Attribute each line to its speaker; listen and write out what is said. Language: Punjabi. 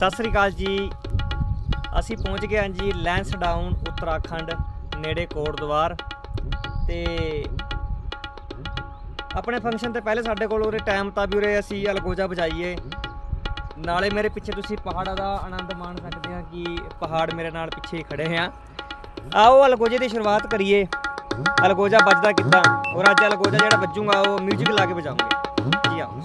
Speaker 1: ਸਤਿ ਸ੍ਰੀ ਅਕਾਲ ਜੀ। ਅਸੀਂ ਪਹੁੰਚ ਗਏ ਹਾਂ ਜੀ ਲੈਂਸ ਡਾਊਨ ਉੱਤਰਾਖੰਡ ਨੇੜੇ ਕੋਟਦਵਾਰ ਤੇ ਆਪਣੇ ਫੰਕਸ਼ਨ ਤੇ ਪਹਿਲੇ ਸਾਡੇ ਕੋਲ ਉਰੇ ਟਾਈਮ ਤਾਂ ਵੀ ਉਰੇ ਅਸੀਂ ਅਲਗੋਜਾ ਵਜਾਈਏ ਨਾਲੇ ਮੇਰੇ ਪਿੱਛੇ ਤੁਸੀਂ ਪਹਾੜਾਂ ਦਾ ਆਨੰਦ ਮਾਣ ਸਕਦੇ ਆ ਕਿ ਪਹਾੜ ਮੇਰੇ ਨਾਲ ਪਿੱਛੇ ਹੀ ਖੜੇ ਆ ਆਓ ਅਲਗੋਜੇ ਦੀ ਸ਼ੁਰੂਆਤ ਕਰੀਏ। ਅਲਗੋਜਾ ਵੱਜਦਾ ਕਿੱਦਾਂ? ਔਰ ਅੱਜ ਅਲਗੋਜਾ ਜਿਹੜਾ ਵੱਜੂਗਾ ਉਹ 뮤직 ਲਾ ਕੇ ਵਜਾਉਂਗੇ। ਜੀ ਆਓ।